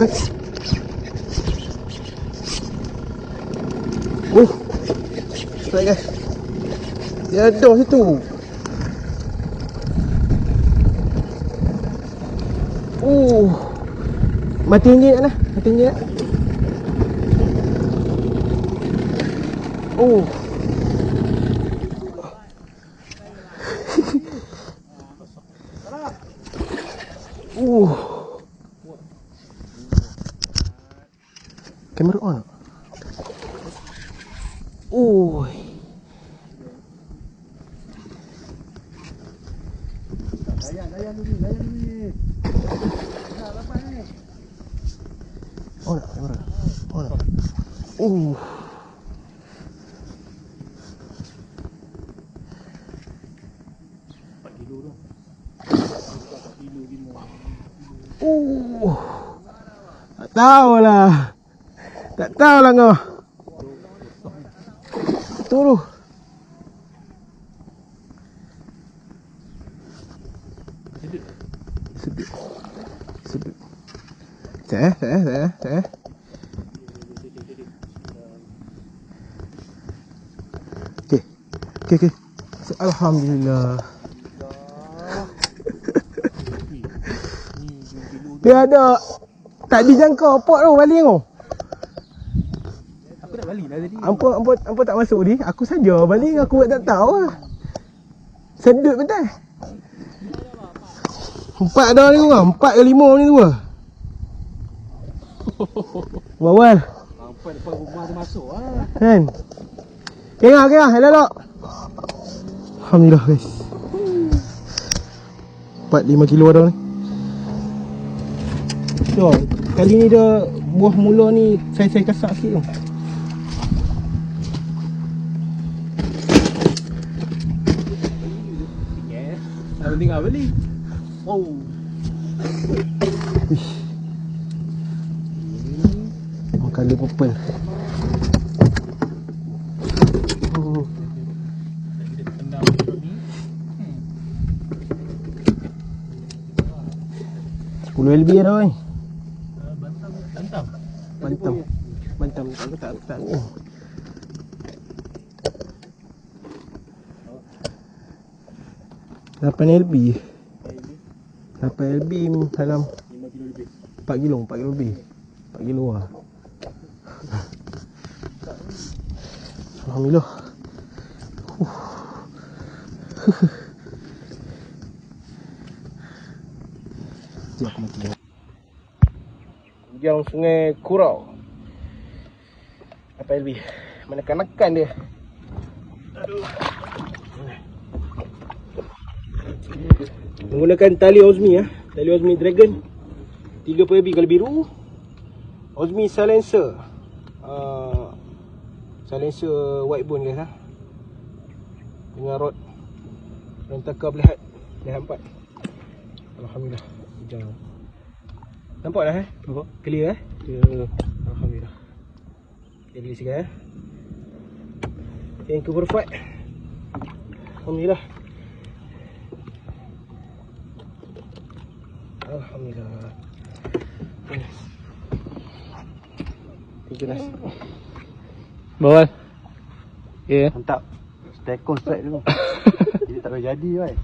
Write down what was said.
guys. Uh. Baik guys. Dia ada situ. Uh. Mati enjin nak. Mati enjin nak. Oh. Uh. Kamera on? Oh. Layan, layan dulu, layan dulu. Dah, lepas ni. On tak kamera? On tak? Uh. Uh. Tak tahulah. Tak tahulah kau. Tunggu. Sedut. Sedut. Sekejap eh, sekejap eh, sekejap eh, sekejap eh. Okey. Okey, okey. Alhamdulillah. Dia ada tak dijangka pot tu baling tu. Dah balik dah tadi. Ampa ampa ampa tak masuk ni. Aku saja baling aku buat tak tahu lah. Sedut betul. Empat dah ni tu Empat ke lima ni tu lah. Bawal. Sampai depan rumah tu masuk ah. Kan? Kengah kengah. Hello. Alhamdulillah guys. Empat lima kilo dah ni. So, kali ni dia buah mula ni saya-saya kasak sikit tu. Dah tinggal beli. Oh. Ish. Makan dia purple. Oh. 10 lebih dah oi. Bantam. Bantam. Bantam. Bantam tak tak tak. Oh. Lapan LB 8 LB dalam 5 kilo lebih. 4 kilo 4 kilo lebih. 4 kilo lah. Alhamdulillah. Huh. Sekejap aku mati sungai Kurau Apa LB Menekan-nekan dia? Aduh Menggunakan tali Ozmi ya. Tali Ozmi Dragon. 30 LB kalau biru. Ozmi silencer. Uh, Silencer white bone guys ha? Dengan rod. Rentaka pelihat Pelihat empat. Alhamdulillah. Hujang Nampak dah eh? Nampak? Clear eh? Clear. Alhamdulillah. Beli sikit eh? The fight. Alhamdulillah Alhamdulillah you Nas Bawal. Ya. Mantap. Stay on strike dulu. Jadi tak boleh jadi kan.